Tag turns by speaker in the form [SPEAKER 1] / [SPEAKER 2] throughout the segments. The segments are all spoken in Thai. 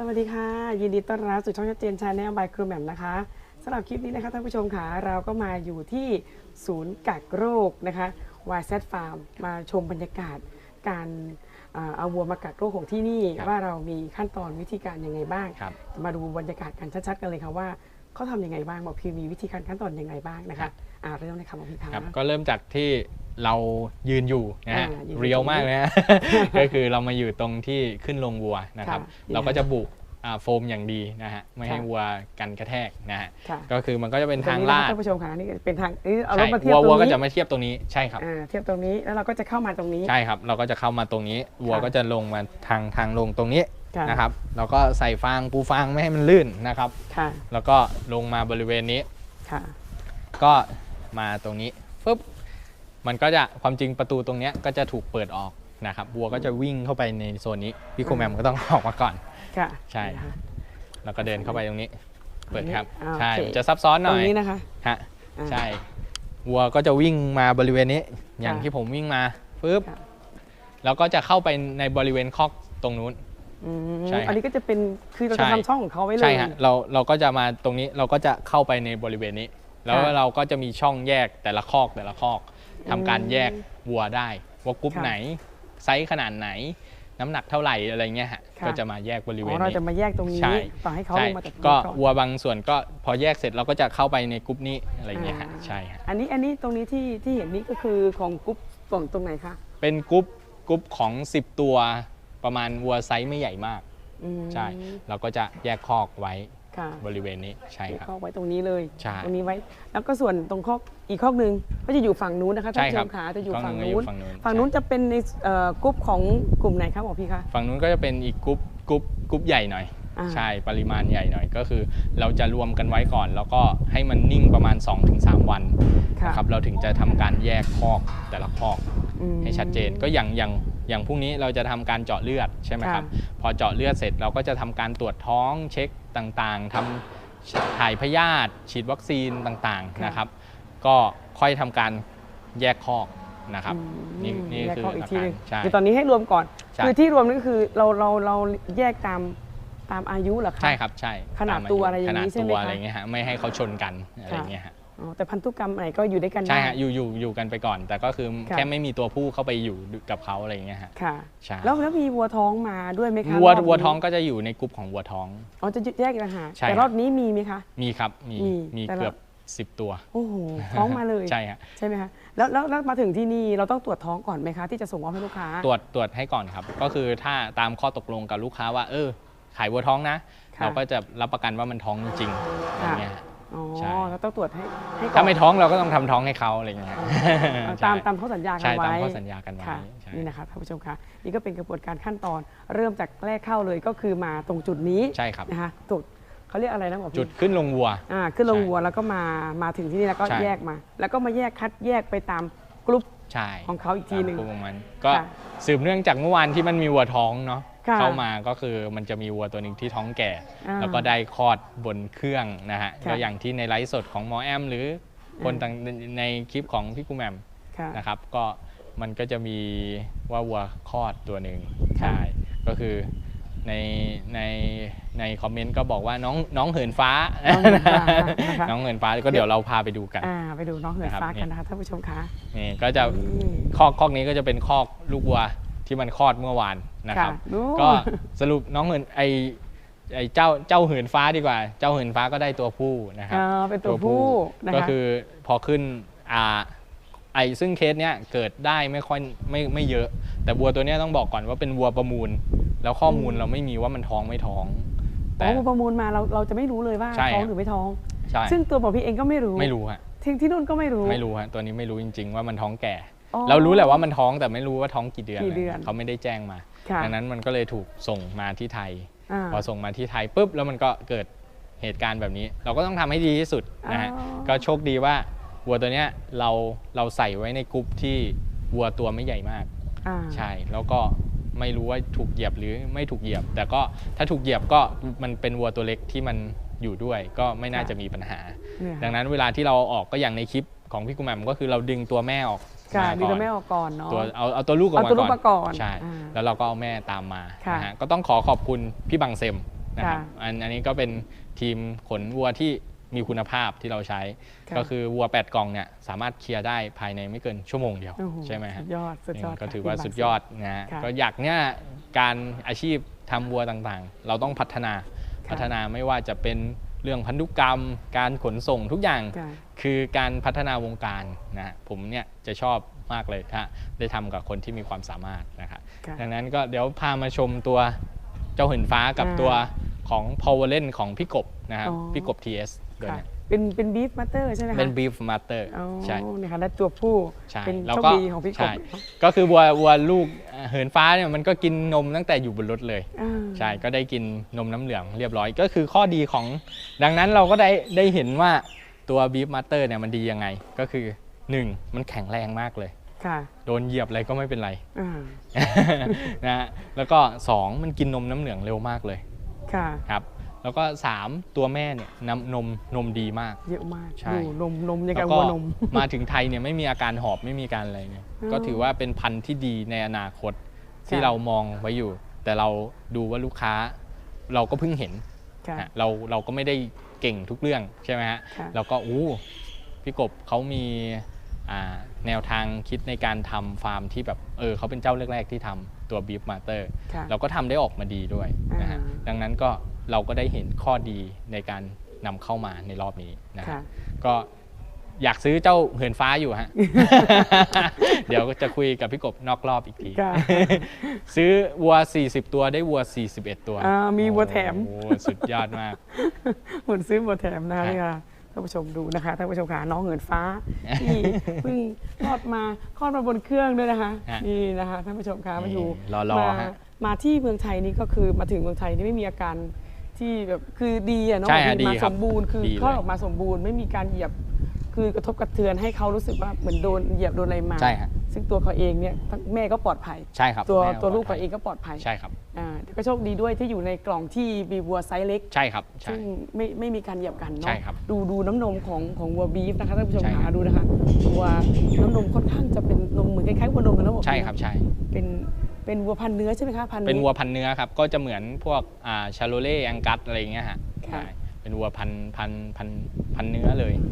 [SPEAKER 1] สวัสดีค่ะ ยินดีต้อนรับสู่ช่องชัดเจนชาแนลบายครูแหม่มนะคะสำหรับคลิปนี้นะคะท่านผู้ชมค่ะเราก็มาอยู่ที่ศูนย์กักโรคนะคะ YZ Farm มาชมบรรยากาศการเอ่อเอาวัวมากักโรคของที่นี่
[SPEAKER 2] ครับ
[SPEAKER 1] ว่าเรามีขั้นตอนวิธีการยังไงบ้าง
[SPEAKER 2] ครับ
[SPEAKER 1] มาดูบรรยากาศกันชัดๆกันเลยค่ะว่าเขาทำยังไงบ้างหมอพีมีวิธีการขั้นตอนยังไงบ้างนะ
[SPEAKER 2] ครั
[SPEAKER 1] คะ
[SPEAKER 2] บ
[SPEAKER 1] อ่าเริ่มเลยค่ะหมอพีคะ
[SPEAKER 2] ครับก็เริ่มจากที่ เรายืนอยู่นะฮะ
[SPEAKER 1] อ่ายืนอยู่
[SPEAKER 2] เรียวมากเลยฮะ ก็คือเรามาอยู่ตรงที่ขึ้นลงวัวนะครับ
[SPEAKER 1] ค่ะ
[SPEAKER 2] เราก็จะบุอ่าโฟมอย่างดีนะฮะไม่ให้
[SPEAKER 1] ค่ะ
[SPEAKER 2] วัวกันกระแทกนะฮะ
[SPEAKER 1] ค่ะ
[SPEAKER 2] ก็คือมันก็จะเป็นทาง
[SPEAKER 1] ตร
[SPEAKER 2] ลาะ
[SPEAKER 1] คะ
[SPEAKER 2] ด
[SPEAKER 1] ท่านผู้ชมค่ะนี่เป็นทางนี่เอาร
[SPEAKER 2] ใช่
[SPEAKER 1] ถมาเทียบ
[SPEAKER 2] วัว
[SPEAKER 1] ตร
[SPEAKER 2] วัว
[SPEAKER 1] ง
[SPEAKER 2] ก็
[SPEAKER 1] นี้
[SPEAKER 2] จะมาเทียบตรงนี้ใช่ครับ
[SPEAKER 1] อ่าเทียบตรงนี้แล้วเราก็จะเข้ามาตรงนี้
[SPEAKER 2] ใช่ครับ เราก็จะเข้ามาตรงนี้วัว
[SPEAKER 1] ค่ะ
[SPEAKER 2] ก็จะลงมาทางทางลงตรงนี้
[SPEAKER 1] ค่ะ
[SPEAKER 2] นะครับเราก็ใส่ฟางปูฟางไม่ให้มันลื่นนะครับ
[SPEAKER 1] ค่ะ
[SPEAKER 2] แล้วก็ลงมาบริเวณนี้
[SPEAKER 1] ค่ะ
[SPEAKER 2] ก็มาตรงนี้ปุ๊บ มันก็จะความจริงประตูตรงเนี้ยก็จะถูกเปิดออกนะครับวัวก็จะวิ่งเข้าไปในโซนนี้พี่โคแมมก็ต้องออกมาก่อน
[SPEAKER 1] ค่ะ
[SPEAKER 2] ใช่
[SPEAKER 1] นะคะ
[SPEAKER 2] แล้วก็เดินเข้าไปตรงนี้ เปิดครับ
[SPEAKER 1] อ่า
[SPEAKER 2] ใช่
[SPEAKER 1] โอเค
[SPEAKER 2] มันจะซับซ้อนห
[SPEAKER 1] ตร
[SPEAKER 2] น่องย
[SPEAKER 1] นี้นะคะ
[SPEAKER 2] ฮะ
[SPEAKER 1] อ่า
[SPEAKER 2] ใช่วัวก็จะวิ่งมาบริเวณนี้ อย่าง
[SPEAKER 1] ค่ะ
[SPEAKER 2] ที่ผมวิ่งมาปุ๊บ
[SPEAKER 1] ค่ะ
[SPEAKER 2] แล้วก็จะเข้าไปในบริเวณคอกตรงนู้น
[SPEAKER 1] อืม
[SPEAKER 2] ใช่ครับ
[SPEAKER 1] อันนี้ก็จะเป็นคือเรา
[SPEAKER 2] ใช่
[SPEAKER 1] จะทำช่องของเขาไว้เลย
[SPEAKER 2] ใช่ฮะเราเราก็จะมาตรงนี้เราก็จะเข้าไปในบริเวณนี้ แล้ว
[SPEAKER 1] ค่ะ
[SPEAKER 2] เราก็จะมีช่องแยกแต่ละคอกแต่ละคอก ทำการแยกวัวได้ ว่ากรุ๊ป
[SPEAKER 1] ค่ะ
[SPEAKER 2] ไหน ไซส์ขนาดไหน น้ำหนักเท่าไหร่อะไรเงี้ยฮะ
[SPEAKER 1] ค่ะ
[SPEAKER 2] ก็จะมาแยกบริ
[SPEAKER 1] อ๋
[SPEAKER 2] เว
[SPEAKER 1] อ
[SPEAKER 2] ณ
[SPEAKER 1] เรา
[SPEAKER 2] นี้
[SPEAKER 1] จะมาแยกตรงนี้
[SPEAKER 2] ใช่
[SPEAKER 1] ต่อให้เขา
[SPEAKER 2] ใช่
[SPEAKER 1] ลงมาจากตรง
[SPEAKER 2] ก็
[SPEAKER 1] นี้ก่อน
[SPEAKER 2] วัวบางส่วนก็พอแยกเสร็จเราก็จะเข้าไปในกรุ๊ปนี้อะไรเงี้ยฮะ
[SPEAKER 1] อ่า
[SPEAKER 2] ใช่ฮะ
[SPEAKER 1] อันนี้อันนี้ตรงนี้ที่ที่เห็นนี่ก็คือของกรุ๊ปกล่องตรงไหนคะ
[SPEAKER 2] เป็นกรุ๊ปกรุ๊ปของ 10 ตัวประมาณวัวไซส์ไม่ใหญ่มาก
[SPEAKER 1] อืม
[SPEAKER 2] ใช่ เราก็จะแยกคอกไว้
[SPEAKER 1] ค่ะ
[SPEAKER 2] บริเวณนี้ใช่ครับ
[SPEAKER 1] เข้าไว้ตรงนี้เลย
[SPEAKER 2] ใช่
[SPEAKER 1] ตรงนี้ไว้ แล้วก็ส่วนตรงคอกอีกคอกหนึ่งก็จะอยู่ฝั่งนู้นนะคะท่าน
[SPEAKER 2] ใช่
[SPEAKER 1] ผู้
[SPEAKER 2] ค
[SPEAKER 1] ช
[SPEAKER 2] รับ
[SPEAKER 1] มขาจะอยู่
[SPEAKER 2] กล้
[SPEAKER 1] ฝั่ง
[SPEAKER 2] หก็
[SPEAKER 1] นู้น
[SPEAKER 2] ฝั่งนู้น
[SPEAKER 1] ฝั่งนู้น
[SPEAKER 2] ใช่
[SPEAKER 1] จะเป็นในเอ่อกรุ๊ปของกลุ่มไหนครับหมอพี่คะ
[SPEAKER 2] ฝั่งนู้นก็จะเป็นอีกกรุ๊ปกรุ๊ปกรุ๊ปใหญ่หน่อย
[SPEAKER 1] อ่า
[SPEAKER 2] ใช่ปริมาณใหญ่หน่อย ก็คือเราจะรวมกันไว้ก่อน แล้วก็ให้มันนิ่งประมาณ 2-3 วัน
[SPEAKER 1] ค่ะ
[SPEAKER 2] นะครับเราถึงจะทำการแยกคอกแต่ละคอก
[SPEAKER 1] อืม
[SPEAKER 2] ให้ชัดเจนก็อย่างอย่างอย่างพรุ่งนี้เราจะทำการเจาะเลือดใช่ไหมครับ
[SPEAKER 1] ค่ะ
[SPEAKER 2] พอเจาะเลือดเสร็จเราก็จะทำการตรวจท้องเช็คต่างๆทำถ่ายพยาธิฉีดวัคซีนต่างๆนะครับ ก็ค่อยทำการแยกคอกนะครับ
[SPEAKER 1] อืม
[SPEAKER 2] นี่นี่
[SPEAKER 1] แยก
[SPEAKER 2] คือ
[SPEAKER 1] คอกอี
[SPEAKER 2] หลั
[SPEAKER 1] ก
[SPEAKER 2] ก
[SPEAKER 1] ที
[SPEAKER 2] กา
[SPEAKER 1] ห
[SPEAKER 2] ร
[SPEAKER 1] นึง
[SPEAKER 2] ใช่
[SPEAKER 1] คือตอนนี้ให้รวมก่อน
[SPEAKER 2] ใช่
[SPEAKER 1] คือที่รวมนี่ก็คือเราเราเราแยกตามตามอายุเหรอคะ
[SPEAKER 2] ใช่ครับใช่
[SPEAKER 1] ขนาด
[SPEAKER 2] ตม
[SPEAKER 1] ตัวอะไรอย่างนี้
[SPEAKER 2] ขนาด
[SPEAKER 1] ใช่ไหม
[SPEAKER 2] ตัว
[SPEAKER 1] คะ
[SPEAKER 2] อะไรเงี้ยฮะไม่ให้เขาชนกันอะไรเงี้ยฮะ
[SPEAKER 1] อ๋อแต่พันธุกรรมไหนก็อยู่ด้วยกัน
[SPEAKER 2] ใช่
[SPEAKER 1] ได้
[SPEAKER 2] ฮะอยู่อยู่อยู่กันไปก่อน แต่ก็คือ
[SPEAKER 1] ค่ะ
[SPEAKER 2] แค่ไม่มีตัวผู้เข้าไปอยู่กับเขาอะไรเงี้ยฮะ
[SPEAKER 1] ค่ะ
[SPEAKER 2] ใช่
[SPEAKER 1] แล้วแล้วมีวัวท้องมาด้วยไหมคะ
[SPEAKER 2] วัว
[SPEAKER 1] รบนี้
[SPEAKER 2] วัวท้องก็จะอยู่ในกลุ่มของวัวท้อง
[SPEAKER 1] อ๋อจะแยกอีกต่างหาก
[SPEAKER 2] ใช่
[SPEAKER 1] แต่
[SPEAKER 2] ครับ
[SPEAKER 1] รอบนี้มีไหมคะ
[SPEAKER 2] มีครับมี
[SPEAKER 1] มี
[SPEAKER 2] มี
[SPEAKER 1] แต่ละ
[SPEAKER 2] เกือบ10ตัว
[SPEAKER 1] โอ้โหท้องมาเลย
[SPEAKER 2] ใช่ฮะ
[SPEAKER 1] ใช่ไหมคะแล้วแล้วแล้วมาถึงที่นี่เราต้องตรวจท้องก่อนไหมคะ ที่จะส่งมอบให้ลูกค้า
[SPEAKER 2] ตรวจตรวจให้ก่อนครับ ก็คือถ้าตามข้อตกลงกับลูกค้าว่า เออ ขายวัวท้องนะ
[SPEAKER 1] ค่ะ
[SPEAKER 2] เราก็จะรับประกันว่ามันท้องจริงๆอะไร
[SPEAKER 1] ค่ะ
[SPEAKER 2] เงี้ยฮะ
[SPEAKER 1] อ๋อ
[SPEAKER 2] ใช่
[SPEAKER 1] เราต้องตรวจให้ให้ก่อน
[SPEAKER 2] ถ้าไม่ท้องเราก็ต้องทำท้องให้เขาอะไรเงี้ย
[SPEAKER 1] เอาตาม
[SPEAKER 2] ใช่
[SPEAKER 1] ตามข้อสัญญากั
[SPEAKER 2] ใช่
[SPEAKER 1] นไว้
[SPEAKER 2] ตามข้อสัญญากันไว้
[SPEAKER 1] ค่ะ
[SPEAKER 2] ใช่
[SPEAKER 1] นี่นะคะท่านผู้ชมคะนี่ก็เป็นกระบวนการขั้นตอน เริ่มจากแรกเข้าเลยก็คือมาตรงจุดนี้
[SPEAKER 2] ใช่ครับ
[SPEAKER 1] นะคะจุดเขาเรียกอะไรนะหมอพี่
[SPEAKER 2] จุดขึ้นลงวัว
[SPEAKER 1] อ่าขึ้นลง
[SPEAKER 2] ใช่
[SPEAKER 1] วัวแล้วก็มามาถึงที่นี่แล้วก็
[SPEAKER 2] ใช่
[SPEAKER 1] แยกมา แล้วก็มาแยกคัดแยกไปตามกลุ่ม
[SPEAKER 2] ใช่
[SPEAKER 1] ของเขาอีกทีหนึ่ง
[SPEAKER 2] ตามกลุ่มของมันก็
[SPEAKER 1] ค่ะ
[SPEAKER 2] สืบเนื่องจากเมื่อวานที่มันมีวัวท้องเนาะ
[SPEAKER 1] ค่ะ
[SPEAKER 2] เข้ามาก็คือมันจะมีวัวตัวหนึ่งที่ท้องแก่
[SPEAKER 1] อ่า
[SPEAKER 2] แล้วก็ได้คลอดบนเครื่องนะฮะ
[SPEAKER 1] ค่ะ
[SPEAKER 2] ก็อย่างที่ในไลฟ์สดของหมอแอม หรือคนต่างในคลิปของพี่กูแหมม
[SPEAKER 1] ค่ะ
[SPEAKER 2] นะครับก็มันก็จะมีว่าวัวคลอดตัวหนึ่ง
[SPEAKER 1] ค่ะ
[SPEAKER 2] ใช่ก็คือในในในคอมเมนต์ก็บอกว่าน้องน้องเหินฟ้า
[SPEAKER 1] น้องเหินฟ้านะคะ
[SPEAKER 2] น้องเหินฟ้าก็เดี๋ยวเราพาไปดูกัน
[SPEAKER 1] อ่าไปดูน้องเหิน
[SPEAKER 2] นะครับ
[SPEAKER 1] ฟ้า
[SPEAKER 2] นี่
[SPEAKER 1] กันนะคะท่านผู้ชมคะ
[SPEAKER 2] นี่ก็จะ
[SPEAKER 1] นี่
[SPEAKER 2] คอกคอกนี้ก็จะเป็นคอกลูกวัว ที่มันคลอดเมื่อวานนะครับ
[SPEAKER 1] ดู
[SPEAKER 2] ก็สรุปน้องเหินไอไอเจ้าเจ้าเหินฟ้าดีกว่า เจ้าเหินฟ้าก็ได้ตัวผู้นะครั
[SPEAKER 1] อ่าเป็นตัวผู้นะคะ
[SPEAKER 2] ก็คือพอขึ้นอ่าไอซึ่งเคสเนี้ยเกิดได้ไม่ค่อยไม่ไม่เยอะ แต่วัวตัวเนี้ยต้องบอกก่อนว่าเป็นวัวประมูล แล้วข้อมูลเราไม่มีว่ามันท้องไม่ท้อง แต่
[SPEAKER 1] อ๋อประมูลมาเราเราจะไม่รู้เลยว่า
[SPEAKER 2] ใช่
[SPEAKER 1] ท้อง
[SPEAKER 2] ครับ
[SPEAKER 1] หรือไม่ท้อง
[SPEAKER 2] ใช่
[SPEAKER 1] ซึ่งตัวหมอพี่เองก็ไม่รู้
[SPEAKER 2] ไม่รู้ฮะ
[SPEAKER 1] ที่ที่นู่นก็ไม่รู้
[SPEAKER 2] ไม่รู้ฮะตัวนี้ไม่รู้จริง ๆ ว่ามันท้องแก่
[SPEAKER 1] อ๋อ
[SPEAKER 2] เรารู้แหละว่ามันท้องแต่ไม่รู้ว่าท้องกี่เดือน
[SPEAKER 1] กี่เดือน
[SPEAKER 2] เขาไม่ได้แจ้งมา
[SPEAKER 1] ค่ะ
[SPEAKER 2] ดังนั้นมันก็เลยถูกส่งมาที่ไทย
[SPEAKER 1] อ่า
[SPEAKER 2] พอส่งมาที่ไทยปุ๊บแล้วมันก็เกิดเหตุการณ์แบบนี้ เราก็ต้องทำให้ดีที่สุดนะฮะ
[SPEAKER 1] อ๋อ
[SPEAKER 2] ก็โชคดีว่าวัวตัวเนี้ยเราเราใส่ไว้ในกรุ๊ปที่วัวตัวไม่ใหญ่มาก
[SPEAKER 1] อ่า
[SPEAKER 2] ใช่แล้วก็ไม่รู้ว่าถูกเหยียบหรือไม่ถูกเหยียบ แต่ก็ถ้าถูกเหยียบก็มันเป็นวัวตัวเล็กที่มันอยู่ด้วยก็ไม่น่าจะมีปัญหา
[SPEAKER 1] เนี่ย
[SPEAKER 2] ดังนั้นเวลาที่เราเอาออกก็อย่างในคลิปของพี่กุมแหมมก็คือเราดึงตัวแม่ออก
[SPEAKER 1] ค่ะ
[SPEAKER 2] มา
[SPEAKER 1] ดี
[SPEAKER 2] ก่
[SPEAKER 1] ตั
[SPEAKER 2] อ
[SPEAKER 1] วนแม่ออกก่อนเนาะ
[SPEAKER 2] ตัวเอาเอาตัวลูกออก
[SPEAKER 1] เอา
[SPEAKER 2] มา
[SPEAKER 1] ตัวลูก
[SPEAKER 2] ก่อน
[SPEAKER 1] มาก่อน
[SPEAKER 2] ใช่
[SPEAKER 1] อ่า
[SPEAKER 2] แล้วเราก็เอาแม่ตามมา
[SPEAKER 1] ค่ะ
[SPEAKER 2] นะฮะก็ต้องขอขอบคุณพี่บังเซมนะครับ
[SPEAKER 1] ค่ะ
[SPEAKER 2] อันอันนี้ก็เป็นทีมขนวัวที่มีคุณภาพที่เราใช้
[SPEAKER 1] ค่ะ
[SPEAKER 2] ก็คือวัว 8 กล่องเนี่ยสามารถเคลียร์ได้ภายในไม่เกินชั่วโมงเดียว
[SPEAKER 1] โอ้โห
[SPEAKER 2] ใช่ไหมฮะ
[SPEAKER 1] สุดยอดสุดยอด
[SPEAKER 2] ก็
[SPEAKER 1] ค่ะ
[SPEAKER 2] ถือว่า
[SPEAKER 1] ทีมบาง
[SPEAKER 2] สุดยอดนะฮะ
[SPEAKER 1] ค่ะ
[SPEAKER 2] ก็อยากเนี่ยการอาชีพทำวัวต่างๆ เราต้องพัฒนา
[SPEAKER 1] ค่ะ
[SPEAKER 2] พัฒนาไม่ว่าจะเป็นเรื่องพันธุกรรม การขนส่งทุกอย่าง
[SPEAKER 1] ค่ะ
[SPEAKER 2] คือการพัฒนาวงการนะฮะผมเนี่ยจะชอบมากเลยถ้าได้ทำกับคนที่มีความสามารถนะครับ
[SPEAKER 1] ค่ะ
[SPEAKER 2] ดังนั้นก็เดี๋ยวพามาชมตัวเจ้าหินฟ้ากับ
[SPEAKER 1] อ่า
[SPEAKER 2] ตัวของ Power l e n ของพี่กบนะครับ
[SPEAKER 1] อ๋อ
[SPEAKER 2] พี่กบ TS ด้วย
[SPEAKER 1] ค่ะ
[SPEAKER 2] เนี่ย
[SPEAKER 1] เป็นเป็นบีฟมาสเตอร์ใช่ไหมคะ
[SPEAKER 2] เป็น Beef Master
[SPEAKER 1] อ๋อ
[SPEAKER 2] ใช่
[SPEAKER 1] เนี่ยค่ะและตัวผู้
[SPEAKER 2] ใช่
[SPEAKER 1] เป็น
[SPEAKER 2] แล้ว
[SPEAKER 1] โชค
[SPEAKER 2] ก็
[SPEAKER 1] ดีของพี่ก
[SPEAKER 2] ใช่
[SPEAKER 1] บ
[SPEAKER 2] ก็คือวัววัวลูกเอ่อเหินฟ้าเนี่ยมันก็กินนมตั้งแต่อยู่บนรถเลย
[SPEAKER 1] อ่า
[SPEAKER 2] ใช่ก็ได้กินนมน้ำเหลืองเรียบร้อย ก็คือข้อดีของ ดังนั้นเราก็ได้ได้เห็นว่า ตัวบีฟมาสเตอร์เนี่ยมันดียังไง ก็คือ 1 มันแข็งแรงมากเลย
[SPEAKER 1] ค่ะ
[SPEAKER 2] โดนเหยียบอะไรก็ไม่เป็นไร
[SPEAKER 1] อ่า
[SPEAKER 2] นะฮะแล้วก็ 2 มันกินนมน้ำเหลืองเร็วมากเลย
[SPEAKER 1] ค่ะ
[SPEAKER 2] ครับ แล้วก็ 3 ตัวแม่เนี่ยนำนมนมดีมาก
[SPEAKER 1] เยอะมาก
[SPEAKER 2] ใช่
[SPEAKER 1] ดูนมนมยัง
[SPEAKER 2] แล้
[SPEAKER 1] กับ
[SPEAKER 2] วก็
[SPEAKER 1] วัวนม
[SPEAKER 2] มาถึงไทยเนี่ยไม่มีอาการหอบไม่มีการอะไรเนี่ย
[SPEAKER 1] อ๋อ
[SPEAKER 2] ก็ถือว่าเป็นพันธุ์ที่ดีในอนาคตที่
[SPEAKER 1] ค่ะ
[SPEAKER 2] เรามองไว้อยู่ แต่เราดูว่าลูกค้าเราก็เพิ่งเห็น
[SPEAKER 1] ค่ะ
[SPEAKER 2] ฮะเราเราก็ไม่ได้ เก่งทุกเรื่องใช่ไหมฮะ
[SPEAKER 1] ค่ะ
[SPEAKER 2] เราก็อู้พี่กบเขามีอ่าแนวทางคิดในการทำฟาร์มที่แบบเออเขาเป็นเจ้าแรกๆที่ทำตัวบีฟมาเตอร์
[SPEAKER 1] ค่ะ
[SPEAKER 2] เราก็ทำได้ออกมาดีด้วยนะฮะ
[SPEAKER 1] อ่า
[SPEAKER 2] ดังนั้นก็เราก็ได้เห็นข้อดีในการนำเข้ามาในรอบนี้นะฮะ
[SPEAKER 1] ค่ะ
[SPEAKER 2] ก็ อยากซื้อเจ้าเหินฟ้าอยู่ฮะ เดี๋ยวจะคุยกับพี่กบนอกรอบอีกที
[SPEAKER 1] ค่ะ
[SPEAKER 2] ซื้อวัว 40 ตัวได้วัว 41 ตัว
[SPEAKER 1] อ่ามีวัวแถม
[SPEAKER 2] โอ้โหสุดยอดมาก
[SPEAKER 1] เหมือนซื้อบัวแถมนะคะ
[SPEAKER 2] ฮะ
[SPEAKER 1] นี่ค่ะท่านผู้ชมดูนะคะท่านผู้ชมค่ะน้องเหินฟ้า ที่เพิ่งคลอดมาคลอดมาบนเครื่องด้วยนะคะ
[SPEAKER 2] ฮะ
[SPEAKER 1] นี่นะคะท่านผู้ชมค่ะมาอยู่
[SPEAKER 2] นี่รอๆ
[SPEAKER 1] มา
[SPEAKER 2] ฮะ
[SPEAKER 1] มาที่เมืองไทยนี่ก็คือมาถึงเมืองไทยนี่ไม่มีอาการที่แบบคือดีอะเนาะ
[SPEAKER 2] ใช่ฮะ
[SPEAKER 1] ดีมา
[SPEAKER 2] ดีครั
[SPEAKER 1] ส
[SPEAKER 2] บ
[SPEAKER 1] มบูรณ์คือ
[SPEAKER 2] ดีเลย
[SPEAKER 1] คลอดออกมาสมบูรณ์ไม่มีการเหยียบ คือกระทบกระเทือนให้เขารู้สึกว่าเหมือนโดนเหยียบโดนอะไรมา
[SPEAKER 2] ใช่ฮะ
[SPEAKER 1] ซึ่งตัวเขาเองเนี่ยทั้งแม่ก็ปลอดภัย
[SPEAKER 2] ใช่ครับ
[SPEAKER 1] ตัว
[SPEAKER 2] แม่
[SPEAKER 1] ตัวลูก
[SPEAKER 2] ป
[SPEAKER 1] เขา
[SPEAKER 2] ดภัย
[SPEAKER 1] เองก็ปลอดภัย
[SPEAKER 2] ใช่ครับ
[SPEAKER 1] อ่าแต่ก็โชคดีด้วยที่อยู่ในกล่องที่มีวัวไซส์เล็ก
[SPEAKER 2] ใช่ครับใช่
[SPEAKER 1] ซึ่งไม่ไม่มีการเหยียบกันเนาะ
[SPEAKER 2] ใช่ครับ
[SPEAKER 1] ดูดูน้ำนมของของวัวบีฟนะคะท่านผู้ชม
[SPEAKER 2] ใช่ครั
[SPEAKER 1] หา
[SPEAKER 2] บ
[SPEAKER 1] ดูนะคะวัวน้ำนมค่อนข้างจะเป็นนมเหมือนคล้ายๆวัวนมเลยนะอก
[SPEAKER 2] ใช่ครับใช่
[SPEAKER 1] เป็นเป็นวัวพันธุ์เนื้อใช่ไหมคะพันธุ์
[SPEAKER 2] เป็นวัวพันธุ์เนื้อครับ ก็จะเหมือนพวกอ่าชาโลเล่แองกัสอะไรอย่างเงี้ยฮะ
[SPEAKER 1] ค่ะ
[SPEAKER 2] ใช่เป็นวัวพันธุ์พันธุ์พันธุ์พันธุ์เนื้อเลย
[SPEAKER 1] เ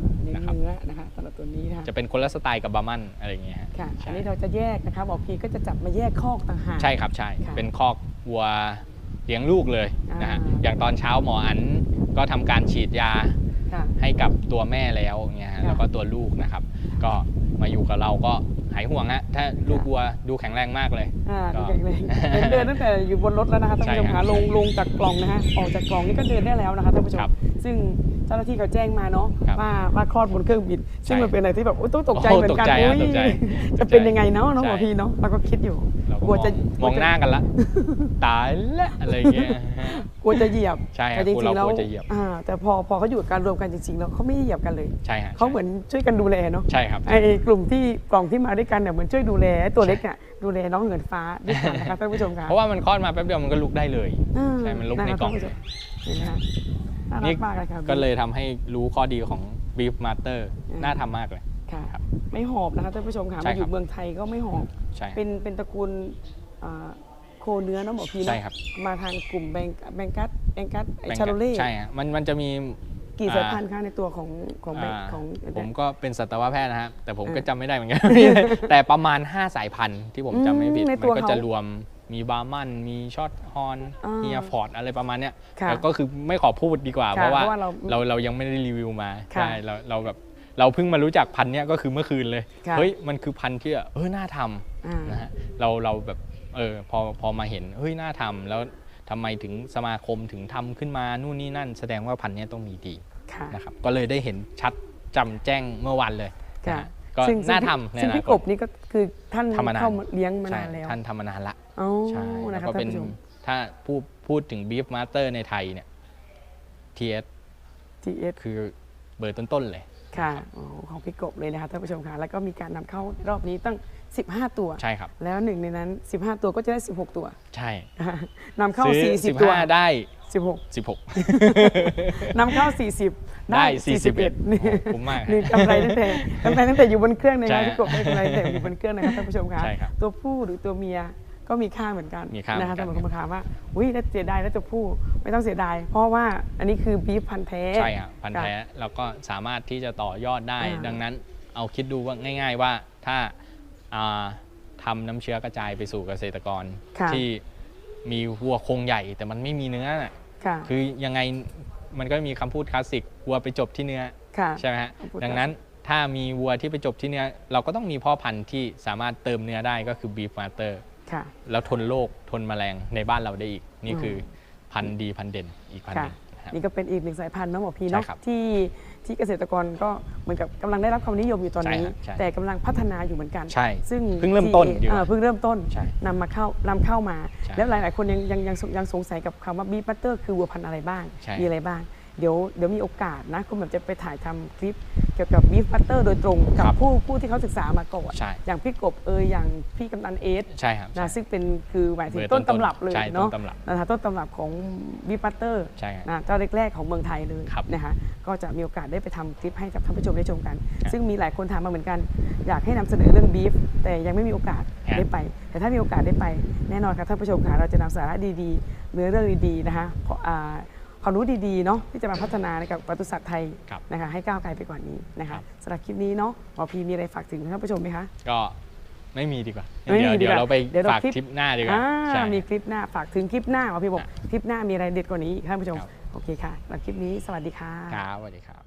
[SPEAKER 1] นื้อ
[SPEAKER 2] นะครับ
[SPEAKER 1] เนื้อนะคะสำหรับตัวนี้นะคะ
[SPEAKER 2] จะเป็นคนละสไตล์กับบาร์มันอะไรอย่างเงี้ยฮะ
[SPEAKER 1] ค่ะ
[SPEAKER 2] ใช่
[SPEAKER 1] อันนี้เราจะแยกนะคะบอกพีก็จะจับมาแยกคอกต่างหาก
[SPEAKER 2] ใช่ครับใช่
[SPEAKER 1] ค่ะ
[SPEAKER 2] เป็นคอกวัวเลี้ยงลูกเลยนะฮะ
[SPEAKER 1] อ่า
[SPEAKER 2] อย่างตอนเช้าหมออันก็ทำการฉีดยา
[SPEAKER 1] ค่ะ
[SPEAKER 2] ให้กับตัวแม่แล้วอย่างเงี้ยฮะ
[SPEAKER 1] ค่ะ
[SPEAKER 2] แล้วก็ตัวลูกนะครับ ก็มาอยู่กับเราก็หายห่วงฮะถ้าลูกวัวดูแข็งแรงมากเลย
[SPEAKER 1] อ่า
[SPEAKER 2] ก็
[SPEAKER 1] ดูแข็งแรงเห็นเดินตั้งแต่อยู่บนรถแล้วนะคะท่านผู้ชม
[SPEAKER 2] ใช่ครั
[SPEAKER 1] คะ
[SPEAKER 2] บ
[SPEAKER 1] ลงลงจากกล่องนะคะออกจากกล่องนี่ก็เดินได้แล้วนะคะท่านผู้ชม
[SPEAKER 2] ครับ
[SPEAKER 1] ซึ่ง เจ้าหน้าที่เขาแจ้งมาเนาะ
[SPEAKER 2] ครับ
[SPEAKER 1] ว่าว่าคลอดบนเครื่องบิน ซึ่ง
[SPEAKER 2] ใช่
[SPEAKER 1] มันเป็นอะไรที่แบบโอ๊ยต้องตกใจ
[SPEAKER 2] โอ้
[SPEAKER 1] เหมือนกัน
[SPEAKER 2] ตกใจฮะ
[SPEAKER 1] โอ้ย
[SPEAKER 2] ตกใจ
[SPEAKER 1] จะ
[SPEAKER 2] ตกใจ
[SPEAKER 1] เป็นยังไงเนาะน้องหมอ
[SPEAKER 2] ใช่
[SPEAKER 1] พีเนาะเราก็คิดอยู่
[SPEAKER 2] เราก็
[SPEAKER 1] กลัวจะ
[SPEAKER 2] มองมองหน้ากันละ ตายละอะไรอย่างเงี้ยฮะ
[SPEAKER 1] กลัวจะเหยียบ
[SPEAKER 2] ใช่ครับ
[SPEAKER 1] แต่จ
[SPEAKER 2] กลัว
[SPEAKER 1] ริงๆ
[SPEAKER 2] เรา
[SPEAKER 1] แล้ว
[SPEAKER 2] กลัวจะเหยียบ
[SPEAKER 1] อ่าแต่พอพอเขาอยู่กันรวมกันจริงๆแล้วเขาไม่เหยียบกันเลย
[SPEAKER 2] ใช่ฮะ
[SPEAKER 1] เขาเหมือนช่วยกันดูแลเนาะ
[SPEAKER 2] ใช่ครับ
[SPEAKER 1] ไอ้กลุ่มที่กล่องที่มาด้วยกันเนี่ยเหมือนช่วยดูแลไอ้ตัวเล็กอะดูแลน้องเงินฟ้าด้วยกันนะคะท่านผู้ชมค่ะ
[SPEAKER 2] เพราะว่ามันคลอดมาแป๊บเดียวมันก็ลุกได้เลย
[SPEAKER 1] อ่า
[SPEAKER 2] ใช่มันลุกในกล่องะ
[SPEAKER 1] คะท่านผู้ชมเห็นไหมคะ น่ารั
[SPEAKER 2] นี่
[SPEAKER 1] กมากเลยค่ะ
[SPEAKER 2] ก็เลยทำให้รู้ข้อดีของ Beef Master
[SPEAKER 1] อืม
[SPEAKER 2] น่าทำมากเลย
[SPEAKER 1] ค่ะ
[SPEAKER 2] ครับ
[SPEAKER 1] ไม่หอบนะคะท่านผู้ชมค่ะ
[SPEAKER 2] ใช่
[SPEAKER 1] มาอ
[SPEAKER 2] ครั
[SPEAKER 1] ยู่
[SPEAKER 2] บ
[SPEAKER 1] เมืองไทยก็ไม่หอบ
[SPEAKER 2] ใช่
[SPEAKER 1] เป็นเป็นตระกูลอ่าโคเนื้อเนาะหมอพีเนอะ
[SPEAKER 2] ใช่ครับ
[SPEAKER 1] มาทางกลุ่มแบงแบงกัสแบงกัส
[SPEAKER 2] แบ่ง
[SPEAKER 1] ชาโร
[SPEAKER 2] กัน
[SPEAKER 1] เล่
[SPEAKER 2] ใช่ฮะมันมันจะมี
[SPEAKER 1] กี่
[SPEAKER 2] อ่า
[SPEAKER 1] สายพันธุ์คะในตัวของของแบง
[SPEAKER 2] อ่า
[SPEAKER 1] ของ
[SPEAKER 2] ผมก็เป็นสัตวแพทย์นะครับแต่ผมก็
[SPEAKER 1] อ่า
[SPEAKER 2] จำไม่ได้เหมือนกัน แต่ประมาณ 5 สายพันธุ์ที่ผมจำไม่ผิด
[SPEAKER 1] อืมใน
[SPEAKER 2] มั
[SPEAKER 1] ตัว
[SPEAKER 2] ก็
[SPEAKER 1] เขา
[SPEAKER 2] จะรวม มีบาร์มันมีช็อตฮอน
[SPEAKER 1] อ่า
[SPEAKER 2] เฮียฟอร์ดอะไรประมาณเนี้ย
[SPEAKER 1] ค่ะ
[SPEAKER 2] แล้วก็คือไม่ขอพูดดีกว่า
[SPEAKER 1] ค่ะ
[SPEAKER 2] เพราะว่า
[SPEAKER 1] เพราะว่าเรา
[SPEAKER 2] เราเรายังไม่ได้รีวิวมา
[SPEAKER 1] ค่ะ
[SPEAKER 2] ใช่เราเราแบบเราเพิ่งมารู้จักพันธุ์เนี้ยก็คือเมื่อคืนเลย
[SPEAKER 1] ค่ะ
[SPEAKER 2] เฮ้ยมันคือพันธุ์ที่เออน่าทำ
[SPEAKER 1] อ่า
[SPEAKER 2] นะฮะเราเราแบบเออพอพอมาเห็นเฮ้ยน่าทำแล้วทำไมถึงสมาคมถึงทำขึ้นมานู่นนี่นั่น แสดงว่าพันธุ์เนี้ยต้องมีดี
[SPEAKER 1] ค่ะ
[SPEAKER 2] นะครับก็เลยได้เห็นชัดจำแจ้งเมื่อวันเลยนะ
[SPEAKER 1] ค่ะ
[SPEAKER 2] ฮะก็
[SPEAKER 1] ซึ่ง
[SPEAKER 2] น่า
[SPEAKER 1] ซึ่ง
[SPEAKER 2] ทำใน
[SPEAKER 1] ซึ่ง
[SPEAKER 2] อนา
[SPEAKER 1] พี่
[SPEAKER 2] ค
[SPEAKER 1] ก
[SPEAKER 2] ต
[SPEAKER 1] บนี่ก็คือท่าน
[SPEAKER 2] ทำมานาน
[SPEAKER 1] เข้ามาเลี้ยงมา
[SPEAKER 2] ใช่
[SPEAKER 1] นานแล้ว
[SPEAKER 2] ท่านทำมานานละ
[SPEAKER 1] อ๋อ
[SPEAKER 2] ใช่
[SPEAKER 1] นะ
[SPEAKER 2] แล้ว
[SPEAKER 1] คะ
[SPEAKER 2] ก็
[SPEAKER 1] ท่าน
[SPEAKER 2] เป็น
[SPEAKER 1] ผู้ชม
[SPEAKER 2] ถ้าพูดพูดถึงบีฟมาสเตอร์ในไทยเนี่ย TS
[SPEAKER 1] TS
[SPEAKER 2] คือเบอร์ต้นๆเลย
[SPEAKER 1] ค่ะโอ้ของพี่กบเลยนะคะท่านผู้ชมค่ะ แล้วก็มีการนำเข้ารอบนี้ตั้ง 15 ตัว
[SPEAKER 2] ใช่ครับ
[SPEAKER 1] แล้วหนึ่งในนั้น 15 ตัวก็จะได้ 16 ตัว
[SPEAKER 2] ใช่
[SPEAKER 1] นำเข้า
[SPEAKER 2] ซื้อ
[SPEAKER 1] 40 ตัว
[SPEAKER 2] 15ได้
[SPEAKER 1] 16
[SPEAKER 2] 16
[SPEAKER 1] นำเข้า 40 ได้
[SPEAKER 2] ได้
[SPEAKER 1] 41นี่
[SPEAKER 2] โอ้คุ้มมาก
[SPEAKER 1] นี่กำไรตั้งแต่กำไรตั้งแต่อยู่บนเครื่องนะ
[SPEAKER 2] ใช่
[SPEAKER 1] คะพี่กบได้กำไรตั้งแต่อยู่บนเครื่องนะครับท่านผู้ชมค่ะ
[SPEAKER 2] ใช่ครับ
[SPEAKER 1] ตัวผู้หรือตัวเมีย ก็มีค่าเหมือนกัน
[SPEAKER 2] มีค่าเหมือนกั
[SPEAKER 1] นะคะ
[SPEAKER 2] น
[SPEAKER 1] แต่บางคนมาถามว่าอุ้ยน่าเสียดายแล้วตัวผู้ไม่ต้องเสียดาย เพราะว่าอันนี้คือบีฟพันธุ์แท้
[SPEAKER 2] ใช่ครับพันธุ์แท้แล้วก็สามารถที่จะต่อยอดได้
[SPEAKER 1] อ่า
[SPEAKER 2] ดังนั้นเอาคิดดูว่าง่าย ๆว่าถ้าอ่าทำน้ำเชื้อกระจายไปสู่เกษตรกร
[SPEAKER 1] ค่ะ
[SPEAKER 2] ที่มีวัวโครงใหญ่แต่มันไม่มีเนื้อน่ะ
[SPEAKER 1] ค่ะ
[SPEAKER 2] คือยังไงมันก็มีคำพูดคลาสสิกวัวไปจบที่เนื้อ
[SPEAKER 1] ค่ะ
[SPEAKER 2] ใช่ไหมฮะ
[SPEAKER 1] คำพูด
[SPEAKER 2] ดังนั้นถ้ามีวัวที่ไปจบที่เนื้อ เราก็ต้องมีพ่อพันธุ์ที่สามารถเติมเนื้อได้ก็คือ beef master
[SPEAKER 1] ค่ะ
[SPEAKER 2] แล้วทนโรคทนแมลงในบ้านเราได้อีก นี่
[SPEAKER 1] อืม
[SPEAKER 2] คือพันธุ์ดีพันธุ์เด่นอีกพันธุ์ห
[SPEAKER 1] ค่ะ
[SPEAKER 2] นึ่งนะครับ
[SPEAKER 1] นี่ก็เป็นอีกหนึ่งสายพันธุ์เนาะหมอพีเนาะ
[SPEAKER 2] ใช่ครับ
[SPEAKER 1] ที่ที่เกษตรกรก็เหมือนกับกำลังได้รับความนิยมอยู่ตอนนี้
[SPEAKER 2] ใช่ครับใช่
[SPEAKER 1] แต่กำลังพัฒนาอยู่เหมือนกัน
[SPEAKER 2] ใช่
[SPEAKER 1] ซึ่ง
[SPEAKER 2] เพิ่งเริ่มต้น
[SPEAKER 1] ที่
[SPEAKER 2] ดีกว่า
[SPEAKER 1] เออเพิ่งเริ่มต้น
[SPEAKER 2] ใช่
[SPEAKER 1] นำมาเข้านำเข้ามา
[SPEAKER 2] ใช่
[SPEAKER 1] แล้วหลาย ๆ คนยังยังยังยังสงสัยกับคำว่าบีบัตเตอร์คือวัวพันธุ์อะไรบ้าง
[SPEAKER 2] ใช่
[SPEAKER 1] มีอะไรบ้าง เดี๋ยวเดี๋ยวมีโอกาสนะคุณแบบจะไปถ่ายทำคลิปเกี่ยวกับบีฟบัตเตอร์โดยตรงกับ
[SPEAKER 2] ครับ
[SPEAKER 1] ผู้ผู้ที่เขาศึกษามาก่อน
[SPEAKER 2] ใช่
[SPEAKER 1] อย่างพี่กบเอยอย่างพี่กำนันเอส
[SPEAKER 2] ใช่ครับ
[SPEAKER 1] นะ
[SPEAKER 2] ใช่
[SPEAKER 1] ซึ่งเป็นคือหมายถึง
[SPEAKER 2] เบอร์
[SPEAKER 1] ต้น
[SPEAKER 2] ต้
[SPEAKER 1] ตำ
[SPEAKER 2] นๆ
[SPEAKER 1] รับเลย
[SPEAKER 2] ใช่
[SPEAKER 1] เนาะ
[SPEAKER 2] ต้นตำรับ
[SPEAKER 1] นะคะต้นตำรับของบีบัตเตอร์
[SPEAKER 2] ใช่ครับ
[SPEAKER 1] นะเจ้าแรกๆของเมืองไทยเลย
[SPEAKER 2] ครับ
[SPEAKER 1] นะคะก็จะมีโอกาสได้ไปทำคลิปให้กับท่านผู้ชมได้ชมกัน
[SPEAKER 2] ครับ
[SPEAKER 1] ซึ่งมีหลายคนถามมาเหมือนกัน อยากให้นำเสนอเรื่องบีฟแต่ยังไม่มีโอกาส
[SPEAKER 2] ครับ
[SPEAKER 1] ได้ไป แต่ถ้ามีโอกาสได้ไปแน่นอนครับท่านผู้ชมค่ะเราจะนำสาระดีๆเนื้อเรื่องดีๆนะคะขออ่า ความรู้ดีๆเนาะที่จะมาพัฒนาในกับปศุสัตว์ไทย
[SPEAKER 2] ครับ
[SPEAKER 1] นะคะให้ก้าวไกลไปกว่านี้นะ
[SPEAKER 2] ครั
[SPEAKER 1] คะ
[SPEAKER 2] บ
[SPEAKER 1] สำหรับคลิปนี้เนาะหมอพีมีอะไรฝากถึงท่านผู้ชมไหมคะ
[SPEAKER 2] ก็ไม่มีดีกว่า
[SPEAKER 1] ไม่มี
[SPEAKER 2] เดี๋ยว
[SPEAKER 1] ดีกว่า
[SPEAKER 2] เดี๋ยวเราไป
[SPEAKER 1] เดี๋ยวเรา
[SPEAKER 2] ฝาก
[SPEAKER 1] คลิป
[SPEAKER 2] ทริปหน้าดีกว่า
[SPEAKER 1] อ่า
[SPEAKER 2] ใช่
[SPEAKER 1] มีคลิปหน้าฝากถึงคลิปหน้าหมอพีบอก
[SPEAKER 2] อะ
[SPEAKER 1] คลิปหน้ามีอะไรเด็ดกว่านี้อีกท่านผู้ชม
[SPEAKER 2] ครับ
[SPEAKER 1] โอเคค่ะสำหรับคลิปนี้สวัสดีค่ะ
[SPEAKER 2] ครับสวัสดีครับ